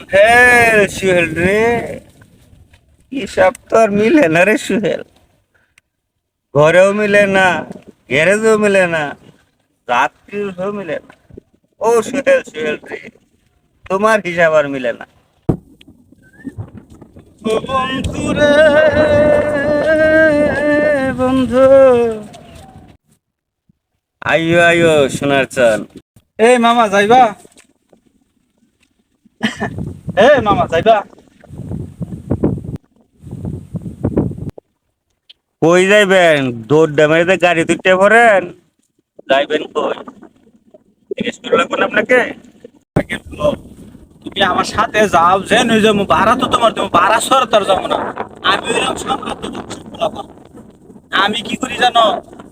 সুহেল সুহেল রে। হিসাব তো আর মিলে না রে সুহেল? ঘরেও মিলে না, গ্যারেজও মিলে না, রাত্রিও মিলে না। ও সুহেল সুহেল রে, তোমার হিসাব আর মিলে না। বন্ধু রে, বন্ধু। আইয়ো আইয়ো, সোনার চান এই মামা, যাইবা? এ মামা যাইবা? কই যাইবেন? দৌড় গাড়ি যাইবেন কই? জিজ্ঞেস করে লাগবেন আপনাকে? তুমি আমার সাথে যাও যে নই যাব ভাড়া তো তোমার তুমি ভাড়া সরতার যাব না। আমি পোলাপান। আমি কি করি জানো?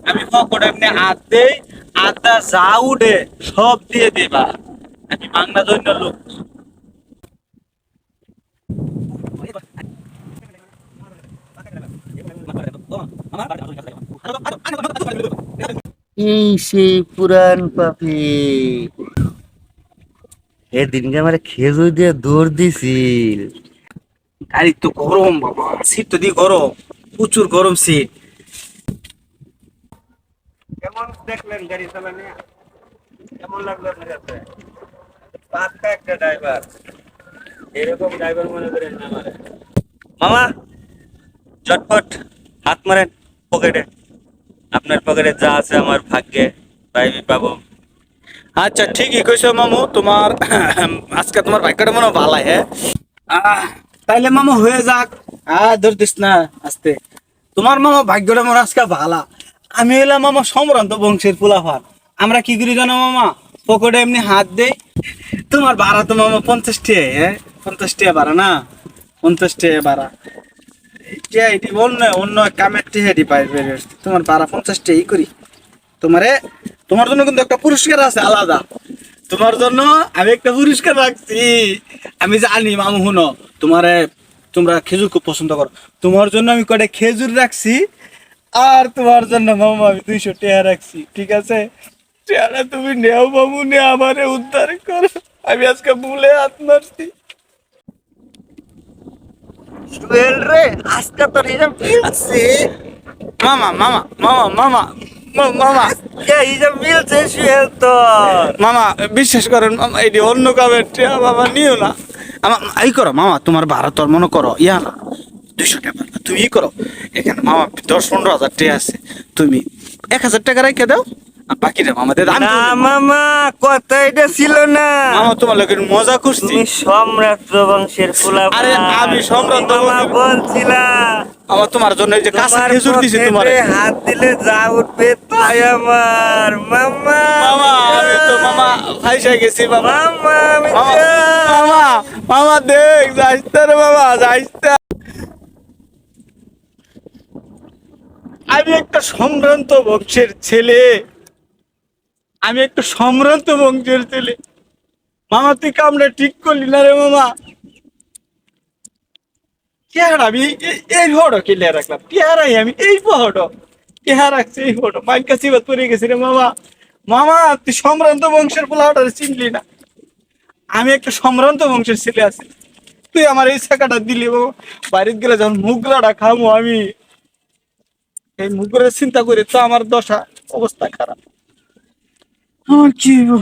আমি ফকট এমনি হাত দেই আদা যা উঠে সব দিয়ে দেবা আমি বাংলা জন্য লোক। এই সেই পুরান পাপি। এদিনকে আমার খেজুর দিয়ে দৌড় দিছিল। গাড়ি তো গরম বাবা শীত তো দিয়ে গরম প্রচুর গরম শীত কেমন দেখলেন গাড়ি চালানো? কেমন লাগল আপনার কাছে? পাক্কা একটা ড্রাইভার এরকম ড্রাইভার মনে করেন না আমারে। মামা চটপট। হাত মারেন পকেটে। আপনার পকেটে যা আছে আমার ভাগ্যে তাই আমি পাবো। আচ্ছা ঠিকই কইছো মামু তোমার আজকে তোমার ভাগ্যটা মনে ভালো হ্যাঁ? তাইলে মামু হয়ে যাক। আহ ধর দিস না আস্তে। তোমার মামা ভাগ্যটা মনে আজকে ভালা। আমি হইলাম মামা সম্ভ্রান্ত বংশের পোলাফার আমরা কি করি জানো মামা? পকেটে এমনি হাত দেই। তোমার ভাড়া তো মামা পঞ্চাশ টাকা হ্যাঁ? পঞ্চাশ টাকা ভাড়া না? পঞ্চাশ টাকা ভাড়া। করি। তোমারে, তোমার জন্য কিন্তু একটা পুরস্কার আছে আলাদা। তোমার জন্য আমি একটা রাখছি। আমি জানি, মামু হুনো তোমারে তোমরা খেজুর খুব পছন্দ করো। তোমার জন্য আমি কয়টা খেজুর রাখছি, আর তোমার জন্য, মামু, আমি দুইশো টেহা রাখছি, ঠিক আছে? টেহারা তুমি নেও, মামু নে আমারে উদ্ধার করো। আমি আজকে ভুলে হাত মারছি। রে আজকে তোর হিসাব মিলছে? মামা মামা মামা মামা মামা। কে মিলছে তোর। মামা বিশ্বাস করেন মামা এটি অন্য মামা নিও না। আমার এই করো মামা তোমার ভাড়া তোর মনে করো ইয়া না দুইশো টাকা তুমি ই করো। এখানে মামা দশ পনেরো হাজার টাকা আছে। তুমি এক হাজার টাকা রেখে দাও বাকিটা মামা দে না মামা কথা এটা ছিল না। মামা তোমার লোকের মজা করছি তুমি সম্রাট বংশের পোলা আরে, আমি সম্রাট মামা বংশের- আমার তোমার জন্য এই যে কাঁচা খেজুর দিছি তোমার। হাত দিলে যা উঠবে তাই আমার। মামা মামা আমি তো মামা ফাইসা গেছি মামা। মামা মামা মামা মামা দেখ যাইস রে মামা যাইস আমি একটা সম্ভ্রান্ত বংশের ছেলে। আমি একটু সম্ভ্রান্ত বংশের ছেলে। মামা, তুই কামড়ে ঠিক করলি না রে মামা। চেহারা আমি এই- ফটো কিনে রাখলাম। চেহারাই আমি এই ফটো চেহারা রাখছি এই ফটো মাইক কাছে পড়ে গেছি রে মামা। মামা, তুই সম্ভ্রান্ত বংশের পোলাওটা চিনলি না। আমি একটা সম্ভ্রান্ত বংশের ছেলে আছি। তুই আমার এই শেখাটা দিলি বাবা বাড়িতে গেলে যখন মুগলাটা খামো আমি। এই মুগরের চিন্তা করে তো আমার দশা অবস্থা খারাপ। আমার কি হইবো?